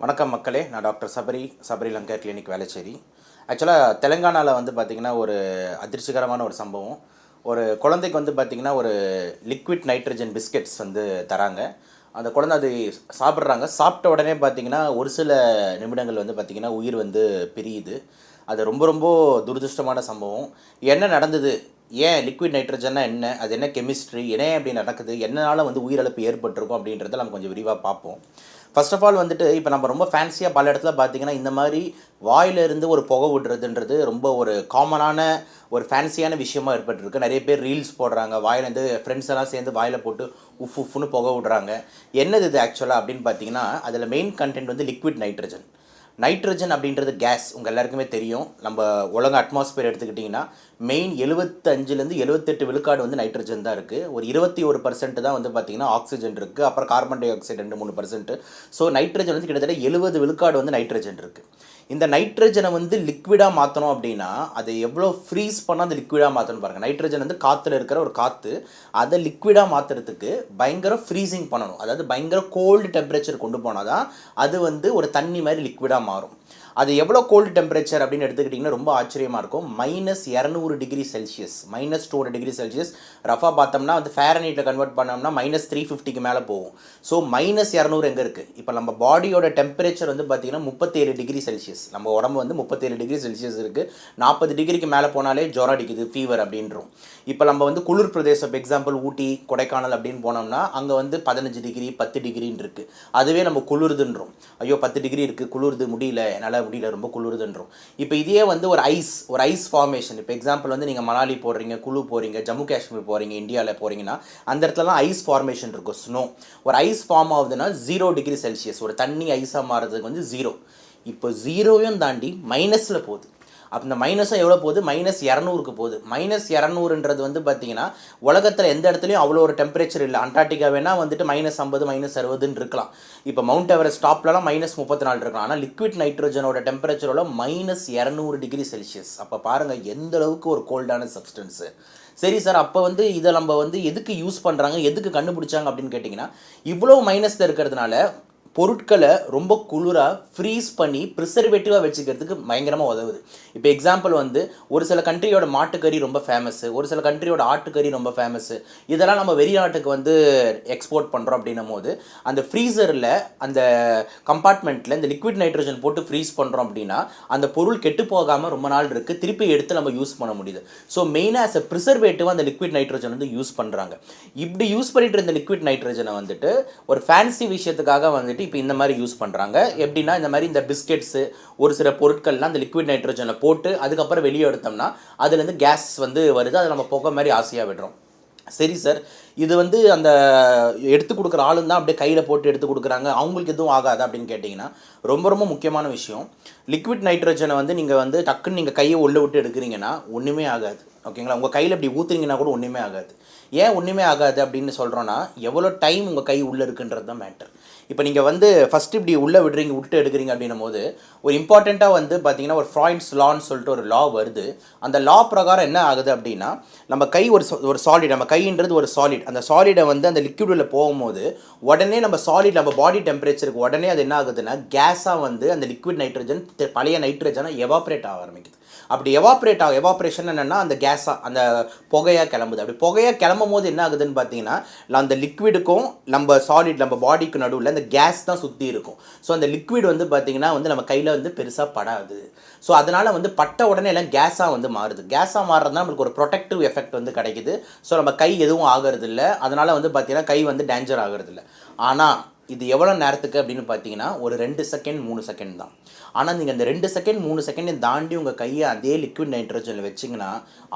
வணக்கம் மக்களே. நான் டாக்டர் சபரி சபரி லங்கா கிளினிக் வேலைச்சேரி ஆக்சுவலாக தெலுங்கானாவில் வந்து பார்த்திங்கன்னா ஒரு அதிர்ச்சிகரமான ஒரு சம்பவம். ஒரு குழந்தைக்கு வந்து பார்த்திங்கன்னா ஒரு லிக்விட் நைட்ரஜன் பிஸ்கெட்ஸ் வந்து தராங்க. அந்த குழந்தை அது சாப்பிட்றாங்க. சாப்பிட்ட உடனே பார்த்திங்கன்னா ஒரு சில நிமிடங்கள் வந்து பார்த்திங்கன்னா உயிர் வந்து பிரியுது. அது ரொம்ப ரொம்ப துரதிருஷ்டமான சம்பவம். என்ன நடந்தது? ஏன் லிக்விட் நைட்ரஜன்னா என்ன? அது என்ன கெமிஸ்ட்ரி என்ன அப்படி நடக்குது? என்னால் வந்து உயிரிழப்பு ஏற்பட்டிருக்கும் அப்படின்றத நம்ம கொஞ்சம் விரிவாக பார்ப்போம். ஃபர்ஸ்ட் ஆஃப் ஆல் வந்துட்டு இப்போ நம்ம ரொம்ப ஃபேன்சியாக பல இடத்துல பார்த்தீங்கன்னா இந்த மாதிரி வாயிலிருந்து ஒரு புகை விடுறதுன்றது ரொம்ப ஒரு காமனான ஒரு ஃபேன்சியான விஷயமா ஏற்பட்டுருக்கு. நிறைய பேர் ரீல்ஸ் போடுறாங்க வாயிலேருந்து ஃப்ரெண்ட்ஸ் எல்லாம் சேர்ந்து வாயில் போட்டு உஃப் உஃப்னு புகை விடுறாங்க. என்னது இது ஆக்சுவலாக அப்படின்னு பார்த்தீங்கன்னா அதில் மெயின் கண்டென்ட் வந்து லிக்விட் நைட்ரஜன் நைட்ரஜன் அப்படின்றது கேஸ் உங்கள் எல்லாருக்குமே தெரியும். நம்ம உலக அட்மாஸ்பியர் எடுத்துக்கிட்டிங்கன்னா மெயின் எழுபத்தஞ்சிலேருந்து எழுபத்தெட்டு விழுக்காடு வந்து நைட்ரஜன் தான் இருக்குது ஒரு இருபத்தி ஒரு பர்சன்ட் தான் வந்து பார்த்திங்கன்னா ஆக்சிஜன் இருக்குது அப்புறம் கார்பன் டை ஆக்சைடு ரெண்டு மூணு பர்சன்ட் ஸோ நைட்ரஜன் வந்து கிட்டத்தட்ட எழுபது விழுக்காடு வந்து நைட்ரஜன் இருக்குது இந்த நைட்ரஜனை வந்து லிக்விடாக மாற்றணும் அப்படின்னா அதை எவ்வளோ ஃப்ரீஸ் பண்ணால் அந்த லிக்விடாக மாற்றணும் பாருங்கள் நைட்ரஜன் வந்து காற்றுல இருக்கிற ஒரு காற்று அதை லிக்விடாக மாற்றுறதுக்கு பயங்கர ஃப்ரீசிங் பண்ணணும். அதாவது பயங்கர கோல்டு டெம்பரேச்சர் கொண்டு போனால் தான் அது வந்து ஒரு தண்ணி மாதிரி லிக்விடாக மாறும். அது எவ்வளோ கோல்டு டெம்பரேச்சர் அப்படின்னு எடுத்துக்கிட்டிங்கன்னா ரொம்ப ஆச்சரியமாக இருக்கும். மைனஸ் இரநூறு degree Celsius minus two degree Celsius ரஃபாக பார்த்தோம்னா வந்து ஃபேரனீட்டில் கன்வெர்ட் பண்ணோம்னா மைனஸ் த்ரீ ஃபிஃப்டிக்கு மேலே போகும். ஸோ மைனஸ் இரநூறு எங்கே இருக்குது இப்போ நம்ம பாடியோட டெம்பரேச்சர் வந்து பார்த்திங்கன்னா முப்பத்தேழு டிகிரி செல்சியஸ் நம்ம உடம்பு வந்து முப்பத்தேழு டிகிரி செல்சியஸ் இருக்குது நாற்பது டிகிரிக்கு மேலே போனாலே ஜுரம் அடிக்குது ஃபீவர் அப்படின்றோம். இப்போ நம்ம வந்து குளிர் பிரதேசம் எக்ஸாம்பிள் ஊட்டி கொடைக்கானல் அப்படின்னு போனோம்னா அங்கே வந்து பதினஞ்சு டிகிரி பத்து டிகிரின்னு இருக்குது அதுவே நம்ம குளிர்துன்றோம். ஐயோ பத்து டிகிரி இருக்குது குளிர்து முடியல என்னால் முடியல ரொம்ப குளிருதுன்றோம். இப்போ இதே வந்து ஒரு ஐஸ் ஒரு ஐஸ் ஃபார்மேஷன் இப்போ எக்ஸாம்பிள் வந்து நீங்கள் மணாலி போடுறீங்க குழு போகிறீங்க ஜம்மு காஷ்மீர் போகிறீங்க இந்தியாவில் போகிறீங்கன்னா அந்த இடத்துலலாம் ஐஸ் ஃபார்மேஷன் இருக்கும் ஸ்னோ ஒரு ஐஸ் ஃபார்ம் ஆகுதுன்னா ஜீரோ டிகிரி செல்சியஸ் ஒரு தண்ணி ஐஸாக மாறுறதுக்கு வந்து ஜீரோ இப்போ ஜீரோவையும் தாண்டி மைனஸில் போகுது. அப்போ இந்த மைனஸும் எவ்வளோ போகுது? மைனஸ் இரநூறுக்கு போகுது. மைனஸ் இரநூறுன்றது வந்து பார்த்தீங்கன்னா உலகத்தில் எந்த இடத்துலையும் அவ்வளோ ஒரு டெம்பரேச்சர் இல்லை. அண்டார்டிகா வேணால் வந்துட்டு மைனஸ் ஐம்பது மைனஸ் அறுபதுன்னு இருக்கலாம். இப்போ மவுண்ட் எவரெஸ்ட் டாப்லலாம் மைனஸ் முப்பத்தி நாலு இருக்கலாம். ஆனால் லிக்விட் நைட்ரஜனோட டெம்பரேச்சரோட மைனஸ் இரநூறு டிகிரி செல்சியஸ் அப்போ பாருங்கள் எந்த அளவுக்கு ஒரு கோல்டான சப்ஸ்டன்ஸு சரி சார் அப்போ வந்து இதை நம்ம வந்து எதுக்கு யூஸ் பண்ணுறாங்க எதுக்கு கண்டுபிடிச்சாங்க அப்படின்னு கேட்டிங்கன்னா இவ்வளோ மைனஸில் இருக்கிறதுனால பொருட்களை ரொம்ப குளிராக ஃப்ரீஸ் பண்ணி ப்ரிசர்வேட்டிவாக வச்சுக்கிறதுக்கு பயங்கரமாக உதவுது. இப்போ எக்ஸாம்பிள் வந்து ஒரு சில கண்ட்ரியோட மாட்டுக்கறி ரொம்ப ஃபேமஸ்ஸு ஒரு சில கண்ட்ரியோட ஆட்டுக்கறி ரொம்ப ஃபேமஸ்ஸு இதெல்லாம் நம்ம வெளிநாட்டுக்கு வந்து எக்ஸ்போர்ட் பண்ணுறோம் அப்படின்னும் போது அந்த ஃப்ரீசரில் அந்த கம்பார்ட்மெண்ட்டில் இந்த லிக்விட் நைட்ரஜன் போட்டு ஃப்ரீஸ் பண்ணுறோம் அப்படின்னா அந்த பொருள் கெட்டு போகாமல் ரொம்ப நாள் இருக்குது திருப்பி எடுத்து நம்ம யூஸ் பண்ண முடியுது. ஸோ மெயினாக ஆஸ் அ ப்ரிசர்வேட்டிவாக அந்த லிக்விட் நைட்ரஜன் வந்து யூஸ் பண்ணுறாங்க இப்படி யூஸ் பண்ணிட்டு இருந்த லிக்விட் நைட்ரஜனை வந்துட்டு ஒரு ஃபேன்சி விஷயத்துக்காக வந்துட்டு இப்போ இந்த மாதிரி யூஸ் பண்ணுறாங்க எப்படின்னா இந்த மாதிரி இந்த பிஸ்கெட்ஸு ஒரு சில பொருட்கள்லாம் அந்த லிக்விட் நைட்ரஜனை போட்டு அதுக்கப்புறம் வெளியே எடுத்தோம்னா அதுலேருந்து கேஸ் வந்து வருது. அதை நம்ம புகை மாதிரி ஆசையாக விடுறோம். சரி சார் இது வந்து அந்த எடுத்து கொடுக்குற ஆளும் தான் அப்படியே கையில் போட்டு எடுத்து கொடுக்குறாங்க. அவங்களுக்கு எதுவும் ஆகாது அப்படின்னு கேட்டிங்கன்னா ரொம்ப ரொம்ப முக்கியமான விஷயம். லிக்விட் நைட்ரஜனை வந்து நீங்கள் வந்து டக்குன்னு நீங்கள் கையை உள்ள விட்டு எடுக்கிறீங்கன்னா ஒன்றுமே ஆகாது. ஓகேங்களா? உங்கள் கையில் இப்படி ஊற்றுறீங்கன்னா கூட ஒன்றுமே ஆகாது. ஏன் ஒன்றுமே ஆகாது அப்படின்னு சொல்கிறோன்னா எவ்வளோ டைம் உங்கள் கை உள்ளே இருக்குன்றது தான் மேட்டர் இப்போ நீங்கள் வந்து ஃபஸ்ட்டு இப்படி உள்ளே விடுறீங்க விட்டு எடுக்கிறீங்க அப்படின்னும் போது ஒரு இம்பார்ட்டண்ட்டாக வந்து பார்த்தீங்கன்னா ஒரு ஃப்ராய்ட்ஸ் லான்னு சொல்லிட்டு ஒரு லா வருது. அந்த லா பிரகாரம் என்ன ஆகுது அப்படின்னா நம்ம கை ஒரு ஒரு சாலிட் நம்ம கைன்றது ஒரு சாலிட் அந்த சாலிடை வந்து அந்த லிக்விடில் போகும்போது உடனே நம்ம சாலிட் நம்ம பாடி டெம்பரேச்சருக்கு உடனே அது என்ன ஆகுதுன்னா கேஸாக வந்து அந்த லிக்விட் நைட்ரஜன் பழைய நைட்ரஜனை எவாப்ரேட் ஆக ஆரம்பிக்குது. அப்படி எவாப்ரேட் ஆகும் எவாப்ரேஷன் என்னென்னா அந்த கேஸாக அந்த புகையாக கிளம்புது. அப்படி புகையாக கிளம்பும் போது என்ன ஆகுதுன்னு பார்த்தீங்கன்னா அந்த லிக்விடுக்கும் நம்ம சாலிட் நம்ம பாடிக்கு நடுவில் அந்த கேஸ் தான் சுற்றி இருக்கும். ஸோ அந்த லிக்விட் வந்து பார்த்தீங்கன்னா வந்து நம்ம கையில் வந்து பெருசாக படாது. ஸோ அதனால் வந்து பட்ட உடனே எல்லாம் கேஸாக வந்து மாறுது. கேஸாக மாறுறதுனா நம்மளுக்கு ஒரு ப்ரொடெக்டிவ் எஃபெக்ட் வந்து கிடைக்குது. ஸோ நம்ம கை எதுவும் ஆகிறது இல்லை அதனால் வந்து பார்த்திங்கன்னா கை வந்து டேஞ்சர் ஆகிறது இல்லை ஆனால் இது எவ்வளோ நேரத்துக்கு அப்படின்னு பார்த்தீங்கன்னா ஒரு ரெண்டு செகண்ட் மூணு செகண்ட் தான். ஆனால் நீங்கள் அந்த ரெண்டு செகண்ட் மூணு செகண்டை தாண்டி உங்கள் கையை அதே லிக்விட் நைட்ரஜனில் வச்சிங்கன்னா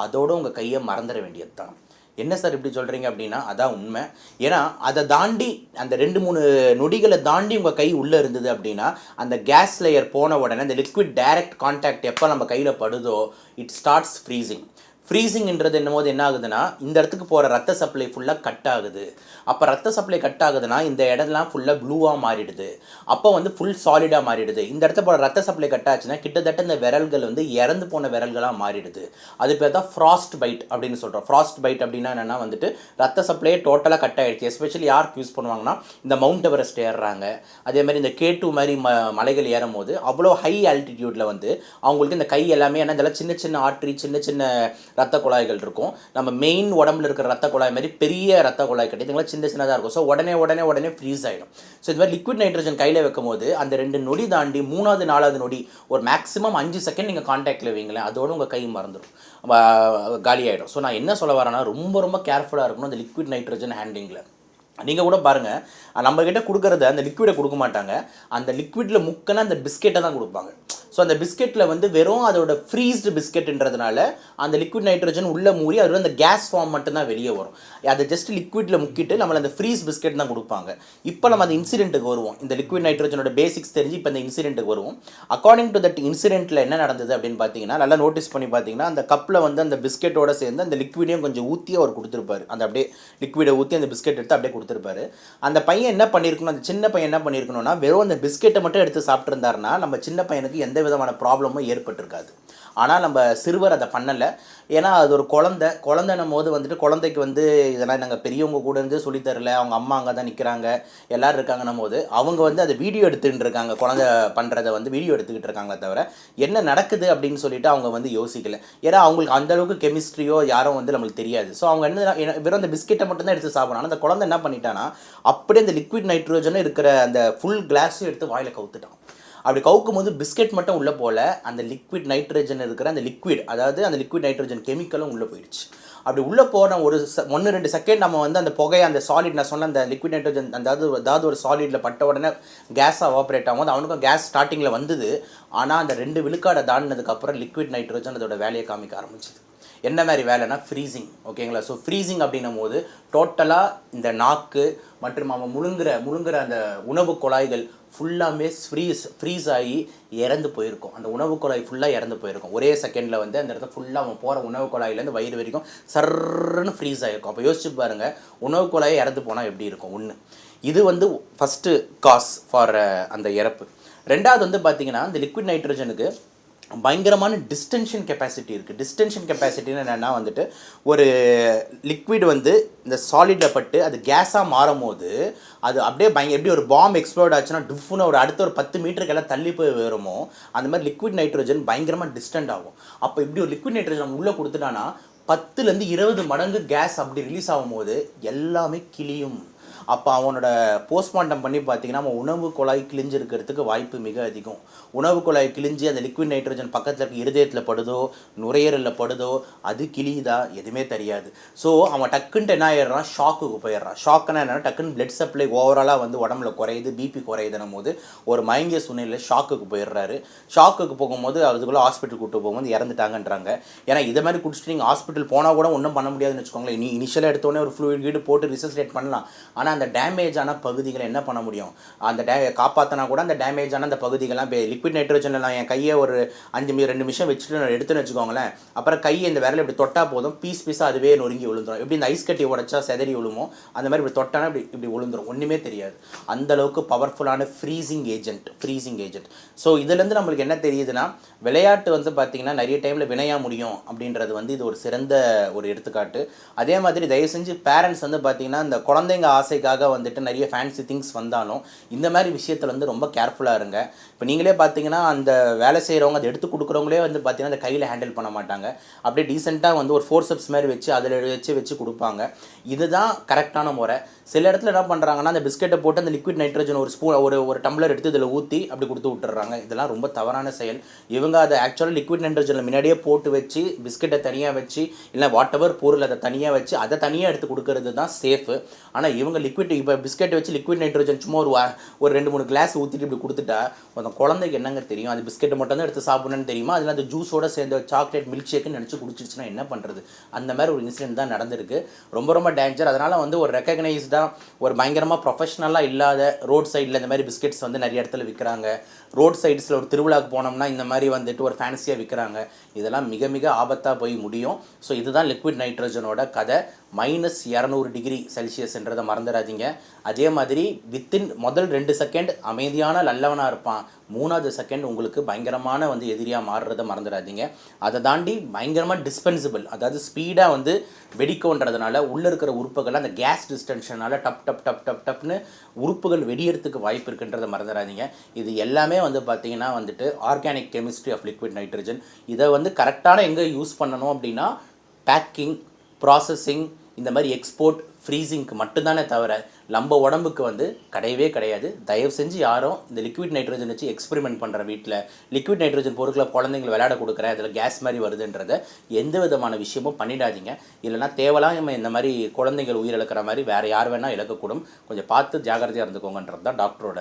அதோட உங்கள் கையை மறந்துட வேண்டியது தான். என்ன சார் இப்படி சொல்கிறீங்க அப்படின்னா அதான் உண்மை. ஏன்னா அதை தாண்டி அந்த ரெண்டு மூணு நொடிகளை தாண்டி உங்கள் கை உள்ளே இருந்தது அப்படின்னா அந்த கேஸ் லேயர் போன உடனே அந்த லிக்விட் டைரக்ட் கான்டாக்ட் எப்போ நம்ம கையில் படுதோ இட் ஸ்டார்ட்ஸ் ஃப்ரீசிங் ஃப்ரீசிங்ன்றது என்னமோது என்ன ஆகுதுன்னா இந்த இடத்துக்கு போகிற ரத்த சப்ளை ஃபுல்லாக கட் ஆகுது. அப்போ ரத்த சப்ளை கட் ஆகுதுன்னா இந்த இடம்லாம் ஃபுல்லாக ப்ளூவாக மாறிடுது. அப்போ வந்து ஃபுல் சாலிடாக மாறிடுது. இந்த இடத்துல போகிற ரத்த சப்ளை கட் ஆச்சுன்னா கிட்டத்தட்ட இந்த விரல்கள் வந்து இறந்து போன விரல்களாக மாறிடுது. அது பேர் தான் ஃப்ராஸ்ட் பைட் அப்படின்னு சொல்கிறோம் ஃப்ராஸ்ட் பைட் அப்படின்னா என்னென்னா வந்துட்டு ரத்த சப்ளையே டோட்டலாக கட் ஆகிடுச்சு எஸ்பெஷலி யாருக்கு யூஸ் பண்ணுவாங்கன்னா இந்த மவுண்ட் எவரெஸ்ட் ஏறுறாங்க. அதே மாதிரி இந்த கே டூ மாதிரி ம மலைகள் ஏறும் போது அவ்வளோ ஹை ஆல்டிடியூட்டில் வந்து அவங்களுக்கு இந்த கை எல்லாமே ஏன்னா இதெல்லாம் சின்ன சின்ன ஆட்ரி சின்ன சின்ன ரத்த குழாய்கள் இருக்கும். நம்ம மெயின் உடம்புல இருக்கிற ரத்த குழாய் மாதிரி பெரிய ரத்த குழாய் கிடையாது இதெல்லாம் சின்ன சின்னதாக இருக்கும். ஸோ உடனே உடனே உடனே ஃப்ரீஸ் ஆகிடும் ஸோ இது மாதிரி லிக்விட் நைட்ரஜன் கையில் வைக்கும் போது அந்த ரெண்டு நொடி தாண்டி மூணாவது நாலாவது நொடி ஒரு மேக்ஸிமம் அஞ்சு செகண்ட் நீங்கள் காண்டாக்டில் வைங்களேன் அதோடு உங்கள் கை மறந்துடும். காலி ஆகிடும் ஸோ நான் என்ன சொல்ல வரேன்னா ரொம்ப ரொம்ப கேர்ஃபுல்லாக இருக்கணும் அந்த லிக்விட் நைட்ரஜன் ஹேண்டிங்கில் நீங்கள் கூட பாருங்கள் நம்மக்கிட்ட கொடுக்குறத அந்த லிக்விடை கொடுக்க மாட்டாங்க. அந்த லிக்விடில் முக்கன அந்த பிஸ்கெட்டை தான் கொடுப்பாங்க. ஸோ அந்த பிஸ்கெட்டில் வந்து வெறும் அதோட ஃப்ரீஸ்டு பிஸ்கெட்டுன்றதுனால அந்த லிக்விட் நைட்ரஜன் உள்ளே மூறி அது அந்த கேஸ் ஃபார்ம் மட்டும்தான் வெளியே வரும். அதை ஜஸ்ட் லிக்விடில் முக்கிட்டு நம்மளை அந்த ஃப்ரீஸ் பிஸ்கெட் தான் கொடுப்பாங்க. இப்போ நம்ம அந்த இன்சிடென்ட்டுக்கு வருவோம். இந்த லிக்விட் நைட்ரஜனோட பேசிக்ஸ் தெரிஞ்சு இப்போ இந்த இன்சிடென்ட்டுக்கு வருவோம். அக்கார்டிங் டு தட் இன்சிடென்ட்டில் என்ன நடந்தது அப்படின்னு பார்த்தீங்கன்னா நல்லா நோட்டீஸ் பண்ணி பார்த்தீங்கன்னா அந்த கப்பில் வந்து அந்த பிஸ்கெட்டோட சேர்ந்து அந்த லிக்விடையும் கொஞ்சம் ஊற்றி அவர் கொடுத்துருப்பாரு. அந்த அப்படியே லிக்விடை ஊற்றி அந்த பிஸ்கெட் எடுத்து அப்படியே கொடுத்துருப்பாரு. அந்த பையன் என்ன பண்ணியிருக்கணும் அந்த சின்ன பையன் என்ன பண்ணியிருக்கணும்னா வெறும் அந்த பிஸ்கெட்டை மட்டும் எடுத்து சாப்பிட்ருந்தாருன்னா நம்ம சின்ன பையனுக்கு எந்த விதமான ப்ராப்ளமும் ஏற்பட்டிருக்காது. ஆனால் நம்ம சிறுவர் அதை பண்ணலை. ஏன்னா அது ஒரு குழந்தை. குழந்தைன்னும் போது வந்துட்டு குழந்தைக்கு வந்து இதெல்லாம் நாங்கள் பெரியவங்க கூட இருந்து சொல்லித் தரல. அவங்க அம்மா அங்கே தான் நிற்கிறாங்க எல்லோரும் இருக்காங்கன்னும் போது அவங்க வந்து அதை வீடியோ எடுத்துகிட்டு இருக்காங்க. குழந்தை பண்ணுறதை வந்து வீடியோ எடுத்துக்கிட்டு இருக்காங்களே தவிர என்ன நடக்குது அப்படின்னு சொல்லிட்டு அவங்க வந்து யோசிக்கல. ஏன்னா அவங்களுக்கு அந்தளவுக்கு கெமிஸ்ட்ரியோ யாரும் வந்து நம்மளுக்கு தெரியாது. ஸோ அவங்க என்ன வெறும் அந்த பிஸ்கெட்டை மட்டும் தான் எடுத்து சாப்பிடணும். அந்த குழந்தை என்ன பண்ணிட்டானா அப்படியே அந்த லிக்விட் நைட்ரோஜன் இருக்கிற அந்த ஃபுல் கிளாஸையும் எடுத்து வாயில் கவுத்துட்டான். அப்படி கவுக்கும் போது பிஸ்கெட் மட்டும் உள்ளே போல அந்த லிக்விட் நைட்ரஜன் இருக்கிற அந்த லிக்விட் அதாவது அந்த லிக்விட் நைட்ரஜன் கெமிக்கலும் உள்ளே போயிடுச்சு. அப்படி உள்ளே போன ஒரு ஒன்று ரெண்டு செகண்ட் நம்ம வந்து அந்த புகையை அந்த சாலிட் நான் சொன்ன அந்த லிக்விட் நைட்ரஜன் அதாவது அதாவது ஒரு சாலிடில் பட்ட உடனே கேஸாக ஆப்ரேட் ஆகும்போது அவனுக்கும் கேஸ் ஸ்டார்டிங்கில் வந்தது. ஆனால் அந்த ரெண்டு விழுக்காடை தாண்டினதுக்கப்புறம் லிக்விட் நைட்ரஜன் அதோட வேலையை காமிக்க ஆரம்பிச்சிது. என்ன மாதிரி வேலைனா ஃப்ரீசிங் ஓகேங்களா ஸோ ஃப்ரீசிங் அப்படின்னும் போது டோட்டலாக இந்த நாக்கு மற்றும் அவன் முழுங்குற முழுங்குற அந்த உணவு குழாய்கள் ஃபுல்லாமே ஃப்ரீஸ் ஃப்ரீஸ் ஆகி இறந்து போயிருக்கும். அந்த உணவு குழாய் ஃபுல்லாக இறந்து போயிருக்கும். ஒரே செகண்டில் வந்து அந்த இடத்துல ஃபுல்லாக அவன் போகிற உணவு குழாயிலேருந்து வயிறு வரைக்கும் சர்ன்னு ஃப்ரீஸ் ஆகிருக்கும் அப்போ யோசிச்சு பாருங்கள் உணவு குழாயை இறந்து போனால் எப்படி இருக்கும்? ஒன்று இது வந்து ஃபஸ்ட்டு காஸ் ஃபார் அந்த இறப்பு. ரெண்டாவது வந்து பார்த்திங்கன்னா இந்த லிக்விட் நைட்ரஜனுக்கு பயங்கரமான டிஸ்டென்ஷன் கெப்பாசிட்டி இருக்குது டிஸ்டென்ஷன் கெப்பாசிட்டின்னு என்னென்னா வந்துட்டு ஒரு லிக்விட் வந்து இந்த சாலிடை பட்டு அது கேஸாக மாறும் போது அது அப்படியே பயங்க எப்படி ஒரு பாம் எக்ஸ்ப்ளோர்ட் ஆச்சுன்னா டிஃப்னு ஒரு அடுத்த ஒரு பத்து மீட்டருக்கு எல்லாம் தள்ளி போய் வருமோ அந்த மாதிரி லிக்விட் நைட்ரஜன் பயங்கரமாக டிஸ்டன்ட் ஆகும். அப்போ இப்படி ஒரு லிக்விட் நைட்ரஜன் உள்ளே கொடுத்துட்டானா பத்துலேருந்து இருபது மடங்கு கேஸ் அப்படி ரிலீஸ் ஆகும்போது எல்லாமே கிளியும். அப்போ அவனோட போஸ்ட்மார்ட்டம் பண்ணி பார்த்தீங்கன்னா அவன் உணவு குழாய் கிழிஞ்சிருக்கிறதுக்கு வாய்ப்பு மிக அதிகம். உணவு குழாய் கிழிஞ்சு அந்த லிக்விட் நைட்ரஜன் பக்கத்தில் இருக்க இருதயத்தில் படுதோ நுரையீரலில் படுதோ அது கிழியுதா எதுவுமே தெரியாது. ஸோ அவன் டக்குன்ட்டு என்ன ஆயிடுறான்? ஷாக்குக்கு போயிடுறான். ஷாக்குன்னா என்னன்னா டக்குன்னு பிளட் சப்ளை ஓவராலாக வந்து உடம்புல குறையுது பிபி குறையுதுன்னும் போது ஒரு மயங்கிய சூழ்நிலையில் ஷாக்குக்கு போயிடுறாரு. ஷாக்குக்கு போகும்போது அதுக்குள்ளே ஹாஸ்பிட்டல் கூட்டு போகும்போது இறந்துட்டாங்கன்றாங்க. ஏன்னா இதை மாதிரி குடிச்சிட்டு நீங்கள் ஹாஸ்பிட்டல் போனால் கூட ஒன்றும் பண்ண முடியாதுன்னு வச்சுக்கோங்களேன். இனி இனிஷியலாக எடுத்தோடனே ஒரு ஃப்ளூயிட் கீடு போட்டு ரிசர்ச் பண்ணலாம். ஆனால் அந்த டேமேஜான பகுதிகளை என்ன பண்ண முடியும்? அந்த டே காப்பாற்றினா கூட அந்த டேமேஜான அந்த பகுதிகள்லாம் இப்போ லிக்விட் நைட்ரஜனில் என் கையை ஒரு அஞ்சு மி ரெண்டு நிமிஷம் வச்சுட்டு நான் எடுத்துன்னு வச்சுக்கோங்களேன். அப்புறம் கையை இந்த விரலை இப்படி தொட்டால் போதும். பீஸ் பீஸாக அதுவே நொறுங்கி விழுந்துரும். எப்படி இந்த ஐஸ் கட்டி உடைச்சா செதறி விழுமோ அந்த மாதிரி இப்படி தொட்டானா இப்படி இப்படி விழுந்துரும் ஒன்றுமே தெரியாது. அந்தளவுக்கு பவர்ஃபுல்லான freezing agent freezing agent so இதுலேருந்து நம்மளுக்கு என்ன தெரியுதுன்னா விளையாட்டு வந்து பார்த்திங்கன்னா நிறைய டைமில் வினையா முடியும் அப்படின்றது வந்து இது ஒரு சிறந்த ஒரு எடுத்துக்காட்டு. அதே மாதிரி தயவு செஞ்சு பேரண்ட்ஸ் வந்து பார்த்திங்கன்னா இந்த குழந்தைங்க ஆசை ஆசைக்காக வந்துட்டு நிறைய ஃபேன்சி திங்ஸ் வந்தாலும் இந்த மாதிரி விஷயத்தில் வந்து ரொம்ப கேர்ஃபுல்லாக இருங்க. இப்போ நீங்களே பார்த்தீங்கன்னா அந்த வேலை செய்கிறவங்க அதை எடுத்து கொடுக்குறவங்களே வந்து பார்த்தீங்கன்னா அந்த கையில் ஹேண்டில் பண்ண மாட்டாங்க. அப்படியே டீசெண்டாக வந்து ஒரு ஃபோர் செப்ஸ் மாதிரி வச்சு அதில் வச்சு வச்சு கொடுப்பாங்க. இதுதான் கரெக்டான முறை. சில இடத்துல என்ன பண்ணுறாங்கன்னா அந்த பிஸ்கெட்டை போட்டு அந்த லிக்விட் நைட்ரஜன் ஒரு ஸ்பூன் ஒரு ஒரு டம்ளர் எடுத்து இதில் ஊற்றி அப்படி கொடுத்து விட்டுறாங்க. இதெல்லாம் ரொம்ப தவறான செயல். இவங்க அதை ஆக்சுவலாக லிக்விட் நைட்ரஜனில் முன்னாடியே போட்டு வச்சு பிஸ்கெட்டை தனியாக வச்சு இல்லை வாட் எவர் பொருள் அதை தனியாக வச்சு அதை தனியாக எடுத்து கொடுக்கறது தான் சேஃபு ஆனால் இவங்க லிக்விட் இப்போ பிஸ்கெட் வச்சு லிக்விட் நைட்ரோஜன் சும்மா ஒரு ஒரு ரெண்டு மூணு கிளாஸ் ஊற்றிட்டு இப்படி கொடுத்துட்டா அந்த குழந்தைக்கு என்னங்க தெரியும்? அது பிஸ்கெட்டை மட்டும் தான் எடுத்து சாப்பிடணும்னு தெரியுமா? அதில் அந்த ஜூஸோட சேர்ந்த சாக்லேட் மில்க் ஷேக்குன்னு நினச்சி குடிச்சிருச்சுன்னா என்ன பண்ணுறது அந்த மாதிரி ஒரு இன்சிடென்ட் தான் நடந்திருக்கு. ரொம்ப ரொம்ப டேஞ்சர் அதனால் வந்து ஒரு ரெக்கக்னைஸ்டாக ஒரு பயங்கரமாக ப்ரொஃபஷனலாக இல்லாத ரோட் சைடில் இந்த மாதிரி பிஸ்கெட்ஸ் வந்து நிறைய இடத்துல விற்கிறாங்க ரோட் சைட்ஸில் ஒரு திருவிழாவுக்கு போனோம்னா இந்த மாதிரி வந்துட்டு ஒரு ஃபேன்சியாக விற்கிறாங்க இதெல்லாம் மிக மிக ஆபத்தாக போய் முடியும். ஸோ இதுதான் லிக்விட் நைட்ரஜனோட கதை. மைனஸ் இரநூறு டிகிரி செல்சியஸ்ன்றதை மாட்டாதீங்க அதே மாதிரி வித்தின் முதல் ரெண்டு செகண்ட் அமைதியான நல்லவனாக இருப்பான். மூணாவது செகண்ட் உங்களுக்கு பயங்கரமான வந்து எதிரியாக மாறுறதை மறந்துடாதீங்க. அதை தாண்டி பயங்கரமாக டிஸ்பென்சிபிள் அதாவது ஸ்பீடாக வந்து வெடிக்கோன்றதுனால உள்ளே இருக்கிற உறுப்புகள் அந்த கேஸ் டிஸ்டன்ஷனால் டப் டப் டப் டப் டப்னு உறுப்புகள் வெடியறதுக்கு வாய்ப்பு இருக்குன்றதை மறந்துடாதீங்க. இது எல்லாமே வந்து பார்த்தீங்கன்னா வந்துட்டு organic chemistry of liquid nitrogen இதை வந்து கரெக்டான எங்கே யூஸ் பண்ணணும் அப்படின்னா பேக்கிங் ப்ராசஸிங் இந்த மாதிரி எக்ஸ்போர்ட் ஃப்ரீசிங்க்கு மட்டும்தானே தவிர நம்ம உடம்புக்கு வந்து கிடையவே கிடையாது. தயவு செஞ்சு யாரும் இந்த லிக்விட் நைட்ரஜன் வச்சு எக்ஸ்பெரிமெண்ட் பண்ணுற வீட்டில் லிக்விட் நைட்ரஜன் பொருட்களை குழந்தைங்களை விளையாட கொடுக்குறேன் அதில் கேஸ் மாதிரி வருதுன்றத எந்த விதமான விஷயமும் பண்ணிடாதீங்க. இல்லைனா தேவையில்லாம இந்த மாதிரி குழந்தைகள் உயிரிழக்கிற மாதிரி வேறு யார் வேணால் இழக்கக்கூடும். கொஞ்சம் பார்த்து ஜாகிரதையாக இருந்துக்கோங்கன்றது தான் டாக்டரோட